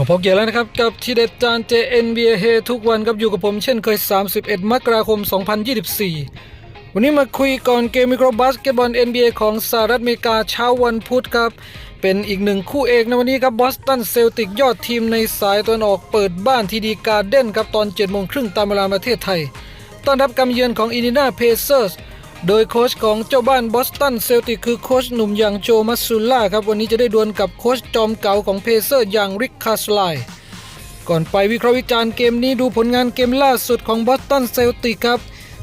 ผมพบเกียรแล้วนะครับกับทีเด็ดจาน JNBA เฮทุกวันครับอยู่กับผมเช่นเคย 31 มกราคม 2024 วันนี้มาคุยก่อนเกมมิโครบาสเกตบอล NBA ของสหรัฐอเมริกาเช้าวันพุธครับ เป็นอีกหนึ่งคู่เอกในวันนี้ครับบอสตันเซลติกยอดทีมในสายตะวันออกเปิดบ้านทีดีการเด้นครับตอน7โมงครึ่งตามเวลาประเทศไทย ต้อนรับการเยือนของอินดินาเพเซอร์ส โดยโค้ชของเจ้าบ้านบอสตันเซลติกคือโค้ชหนุ่มอย่างโจมัสซูล่าครับ วันนี้จะได้ดวลกับโค้ชจอมเก่าของเพเซอร์อย่างริกคาสไลก่อนไปวิเคราะห์วิจารณ์เกมนี้ดูผลงานเกมล่าสุดของบอสตันเซลติกครับ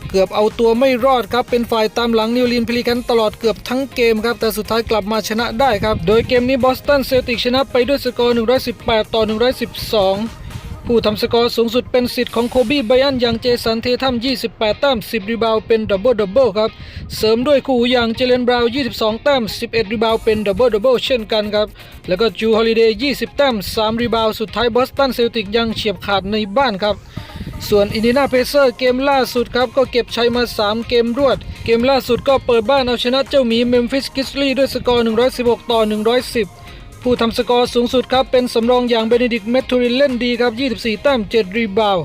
เกือบเอาตัวไม่รอดครับ เป็นฝ่ายตามหลังนิวลินพิลิกันตลอดเกือบทั้งเกมครับ แต่สุดท้ายกลับมาชนะได้ครับ โดยเกมนี้บอสตันเซลติกชนะไปด้วยสกอร์ 118 ต่อ 112 ผู้ทำสกอร์สูงสุดเป็นสิทธิ์ของโคบี้ไบอันอย่างเจสันเททัม 28 แต้ม 10 รีบาวเป็นดับเบิลดับเบิลครับ เสริมด้วยคู่อย่างเจเลนบราวน์22 แต้ม 11 รีบาวเป็นดับเบิลดับเบิลเช่นกันครับ แล้วก็จูฮอลิเดย์ 20 แต้ม 3 รีบาวสุดท้ายบอสตันเซลติกยังเฉียบขาดในบ้านครับส่วนอินดินาเพเซอร์เกมล่าสุดครับก็เก็บชัยมา 3 เกมรวด เกมล่าสุดก็เปิดบ้านเอาชนะเจ้าหมีเมมฟิสกิสลีด้วยสกอร์ 116 ต่อ 110 ผู้ทำสกอร์สูงสุดครับ เป็นสำรองอย่างเบเนดิกเมทูรินเล่นดีครับ 24 แต้ม 7 รีบาว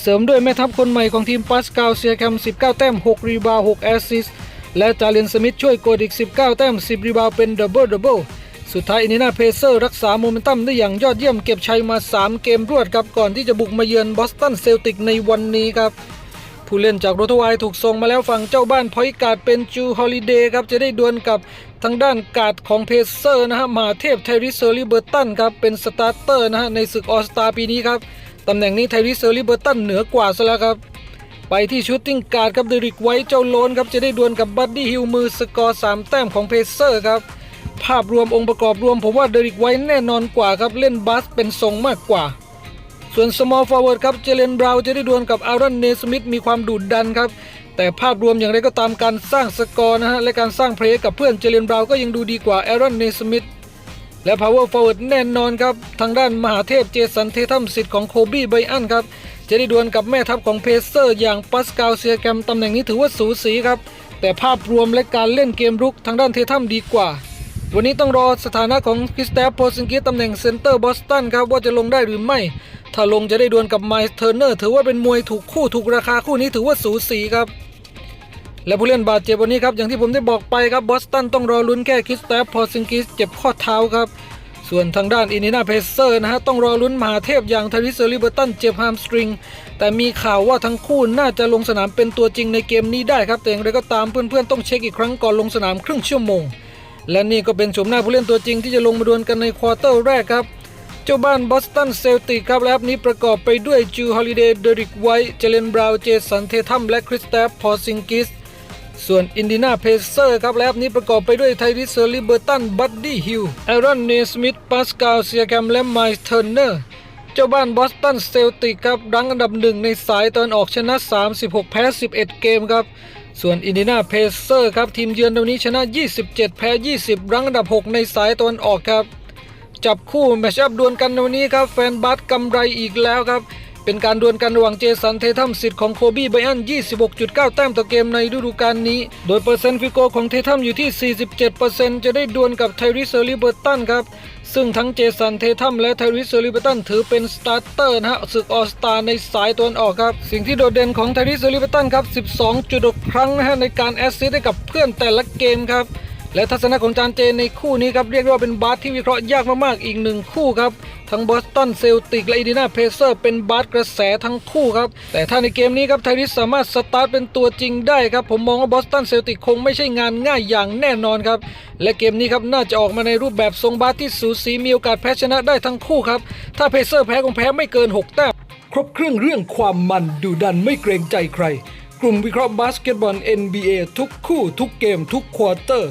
เสริมด้วยแม่ทัพคนใหม่ของทีมปัสกาลเซียแคม 19 แต้ม 6 รีบาว6แอสซิสและจาเลนสมิธช่วยโกดอีก 19 แต้ม 10 รีบาวเป็นดับเบิลดับเบิลสุดท้ายอินดินาเพเซอร์รักษาโมเมนตัมได้อย่างยอดเยี่ยมเก็บชัยมา 3 เกมรวดครับก่อนที่จะบุกมาเยือนบอสตันเซลติกในวันนี้ครับ ผู้เล่นจากโรทวายถูกส่งมาแล้วฝั่งเจ้าบ้านพอยกาดเป็นจูฮอลิเดย์ครับจะได้ดวลกับทางด้านกาดของเพเซอร์นะฮะมหาเทพไทริสเซอร์ลิเบอร์ตันครับเป็นสตาร์เตอร์นะฮะในศึกออสตาปีนี้ครับตำแหน่งนี้ไทริสเซอร์ลิเบอร์ตันเหนือกว่าซะแล้วครับไปที่ชูตติ้งการ์ดครับเดริกไวท์เจ้าโลนครับจะได้ดวลกับบัดดี้ฮิลมือสกอร์3แต้มของเพเซอร์ครับภาพรวมองค์ประกอบรวมผมว่าเดริกไวท์แน่นอนกว่าครับเล่นบาสเป็นทรงมากกว่า ส่วน small forward ครับเจเลนบราวจะได้ดวลกับอารอนเนสมิธมีความดุดันครับ แต่ภาพรวมอย่างไรก็ตามการสร้างสกอร์นะฮะและการสร้างเพลย์กับเพื่อนเจเลนบราวก็ยังดูดีกว่าอารอนเนสมิธและ power forward แน่นอนครับ ทางด้านมหาเทพเจสันเททัมสิทธิ์ของโคบี้ไบอันครับ จะได้ดวลกับแม่ทัพของเพเซอร์ อย่างปัสกาลเซียแกมตำแหน่งนี้ถือว่าสูสีครับ แต่ภาพรวมและการเล่นเกมรุกทางด้านเททัมดีกว่า วันนี้ต้องรอสถานะของคริสเตฟโพซิงกิสตำแหน่งเซนเตอร์บอสตันครับว่าจะลงได้หรือไม่ ถ้าลงจะได้ดวลกับไมล์เทอร์เนอร์ถือว่าเป็นมวยถูกคู่ถูกราคาคู่นี้ถือว่าสูสีครับ และผู้เล่นบาดเจ็บวันนี้ครับอย่างที่ผมได้บอกไปครับบอสตันต้องรอลุ้นแค่คริสเตฟพอซิงกิสเจ็บข้อเท้าครับส่วนทางด้านอินเดียนาเพเซอร์นะฮะต้องรอลุ้นมหาเทพอย่างทาริสเซอริเบอร์ตันเจ็บฮามสตริง แต่มีข่าวว่าทั้งคู่น่าจะลงสนามเป็นตัวจริงในเกมนี้ได้ครับ แต่อย่างไรก็ตามเพื่อนๆ ต้องเช็คอีกครั้งก่อนลงสนามครึ่งชั่วโมง และนี่ก็เป็นชมหน้าผู้เล่นตัวจริงที่จะลงมาดวลกันในควอเตอร์แรกครับ เจ้าบ้านบอสตันเซลติกครับและนี้ประกอบไปด้วยจูฮอลิเดย์เดริกไวท์เจเลนบราวน์เจสันเททัมและคริสเตฟพอซิงกิสส่วนอินดินาเพเซอร์ครับและนี้ประกอบไปด้วยไทริสเซอร์ลิเบอร์ตันบัดดี้ฮิลแอรอนเนสมิธปาสกาลเซียแกมและไมล์เทอร์เนอร์เจ้าบ้านบอสตันเซลติกครับรั้งอันดับหนึ่งในสายตอนออกชนะ 36 แพ้ 11 เกมครับ ส่วนอินดินาเพเซอร์ครับทีมเยือนวันนี้ชนะ 27 แพ้ 20 รังอันดับ 6 ในสายตอนออกครับ จับคู่แมชอัพดวลกันในวันนี้ครับ แฟนบัสกำไรอีกแล้วครับ เป็นการดวลกันระหว่างเจสันเททัมสิทธิ์ของโคบี้ไบอัน 26.9 แต้มต่อเกมในฤดูกาลนี้ โดยเปอร์เซ็นต์ฟิโกของเททัมอยู่ที่ 47%จะได้ดวลกับไทริสเซอร์ลิเบอร์ตันครับ ซึ่งทั้งเจสันเททัมและไทริสเซอร์ลิเบอร์ตันถือเป็นสตาร์เตอร์นะฮะศึกออสตาในสายตะวันออกครับ สิ่งที่โดดเด่นของไทริสเซอร์ลิเบอร์ตันครับ 12.6 ครั้งนะฮะในการแอสซิสต์ให้กับเพื่อนแต่ละเกมครับ และทัศนะของจานเจในคู่นี้ครับเรียกว่าเป็นบาสที่วิเคราะห์ยากมากๆ อีกหนึ่งคู่ครับทั้งบอสตันเซลติกและอินดินาเพเซอร์เป็นบาสกระแสทั้งคู่ครับแต่ถ้าในเกมนี้ครับไทริสสามารถสตาร์ทเป็นตัวจริงได้ครับผมมองว่าบอสตันเซลติกคงไม่ใช่งานง่ายอย่างแน่นอนครับและเกมนี้ครับน่าจะออกมาในรูปแบบทรงบาสที่สูสีมีโอกาสแพ้ชนะได้ทั้งคู่ครับถ้าเพเซอร์แพ้คงแพ้ไม่เกินหกแต้มครบเครื่องเรื่องความมันดูดันไม่เกรงใจใคร กลุ่มวิเคราะห์บาสเกตบอล NBA ทุกคู่ทุกเกมทุกควอเตอร์